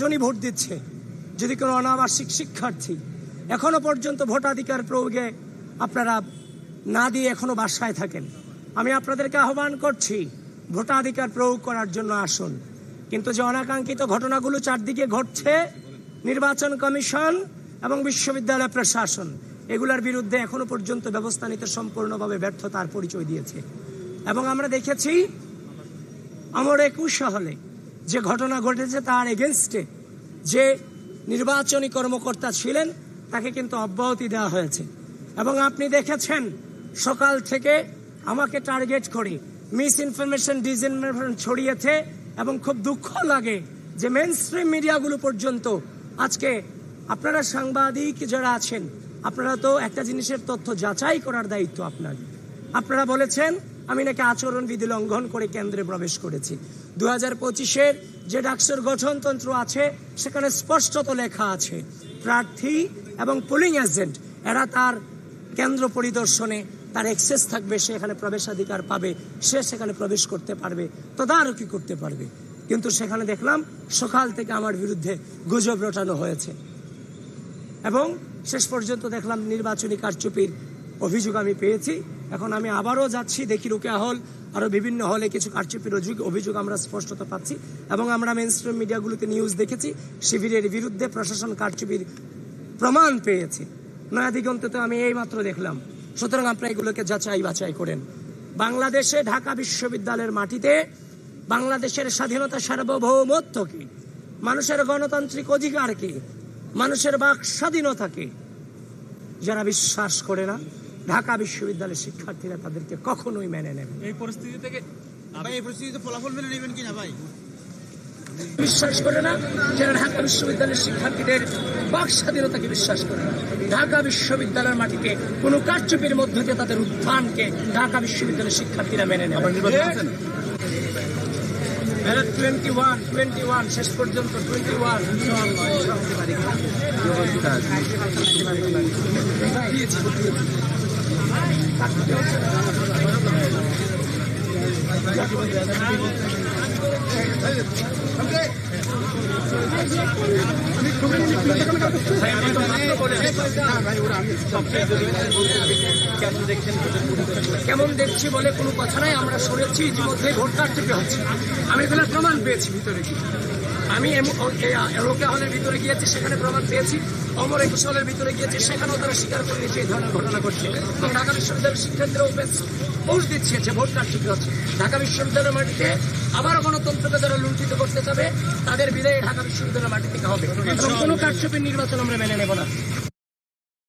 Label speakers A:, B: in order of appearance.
A: জনই ভোট দিচ্ছে। যদি কোনো অনাবাসিক শিক্ষার্থী এখনও পর্যন্ত ভোটাধিকার প্রয়োগে আপনারা না দিয়ে এখনও বাসায় থাকেন, আমি আপনাদেরকে আহ্বান করছি, ভোটাধিকার প্রয়োগ করার জন্য আসুন। কিন্তু যে অনাকাঙ্ক্ষিত ঘটনাগুলো চারদিকে ঘটছে, নির্বাচন কমিশন এবং বিশ্ববিদ্যালয় প্রশাসন, এগুলোর বিরুদ্ধে এখনও পর্যন্ত ব্যবস্থা নিতে সম্পূর্ণভাবে ব্যর্থতার পরিচয় দিয়েছে। এবং আমরা দেখেছি, আমার একুশ হলে যে ঘটনা ঘটেছে তার এগেনস্টে যে নির্বাচনী কর্মকর্তা ছিলেন, তাকে কিন্তু অব্যাহতি দেওয়া হয়েছে। এবং আপনি দেখেছেন, সকাল থেকে আমাকে টার্গেট করে মিস ইনফরমেশন ডিসইনফরমেশন ছড়িয়েছে এবং খুব দুঃখ লাগে যে মেন স্ট্রিম মিডিয়াগুলো পর্যন্ত আজকে আপনারা সাংবাদিক যারা আছেন, আপনারা তো একটা জিনিসের তথ্য যাচাই করার দায়িত্ব আপনার। আপনারা বলেছেন, আমি নাকি আচরণবিধি লঙ্ঘন করে কেন্দ্রে প্রবেশ করেছি। দু পঁচিশের যে ডাকসুর গঠনতন্ত্র আছে, সেখানে স্পষ্টত লেখা আছে, প্রার্থী এবং পোলিং এজেন্ট এরা তার কেন্দ্র পরিদর্শনে তার এক্সেস থাকবে, সে এখানে প্রবেশাধিকার পাবে, সে সেখানে প্রবেশ করতে পারবে, তদারকি করতে পারবে। কিন্তু সেখানে দেখলাম, সকাল থেকে আমার বিরুদ্ধে গুজব রটানো হয়েছে। এবং শেষ পর্যন্ত দেখলাম, নির্বাচনী কারচুপির অভিযোগ আমি পেয়েছি। এখন আমি আবারও যাচ্ছি, দেখি রুকেয়া হল আরও বিভিন্ন হলে কিছু কারচুপির অভিযোগ অভিযোগ আমরা স্পষ্টত পাচ্ছি এবং আমরা মেন স্ট্রিম মিডিয়াগুলোতে নিউজ দেখেছি, শিবিরের বিরুদ্ধে প্রশাসন কারচুপির প্রমাণ পেয়েছে। নয়া দিগন্ততে আমি এই মাত্র দেখলাম। সুতরাং আপনারা এগুলোকে যাচাই বাছাই করেন। বাংলাদেশে ঢাকা বিশ্ববিদ্যালয়ের মাটিতে বাংলাদেশের স্বাধীনতা সার্বভৌমত্বকে মানুষের গণতান্ত্রিক অধিকারকে মানুষের বাক স্বাধীনতাকে যারা বিশ্বাস করে না ঢাকা বিশ্ববিদ্যালয়ের শিক্ষার্থীরা তাদেরকে কখনোই মেনে নেবে
B: এই পরিস্থিতি থেকে
C: ভাই এই পরিস্থিতিতে ফলাফল মেনে নেবেন কিনা ভাই?
A: বিশ্বাস করে না যারা ঢাকা বিশ্ববিদ্যালয়ের শিক্ষার্থীদের বাক স্বাধীনতাকে বিশ্বাস করে না। ঢাকা বিশ্ববিদ্যালয়ের মাটিতে কোনো কারচুপির মধ্য দিয়ে তাদের উত্থানকে ঢাকা বিশ্ববিদ্যালয়ের শিক্ষার্থীরা মেনে নেবে টোয়েন্টি ওয়ান টোয়েন্টি ওয়ান শেষ পর্যন্ত টোয়েন্টি ওয়ান কেমন দেখছি বলে কোনো কথা নাই, আমরা শুনেছি ইতিমধ্যে ভোট কারচুপি হচ্ছে। আমি এগুলো প্রমাণ পেয়েছি ভিতরে গিয়ে। আমি রোকেয়া হলের ভিতরে গিয়েছি সেখানে প্রমাণ পেয়েছি। অমর একুশ হলের ভিতরে গিয়েছি সেখানেও তারা স্বীকার করে নিয়েছে এই ধরনের ঘটনা ঘটছে। এবং ঢাকা বিশ্ববিদ্যালয়ের শিক্ষার্থীরা পোস্ট দিচ্ছে যে ভোট ঠিক হচ্ছে। ঢাকা বিশ্ববিদ্যালয়ের মাটিতে আবার গণতন্ত্রকে যারা লুণ্ঠিত করতে চাবে তাদের বিদায় ঢাকা বিশ্ববিদ্যালয়ের মাটি থেকে হবে। এবং কোনো কারচুপির নির্বাচন আমরা মেনে নেব না।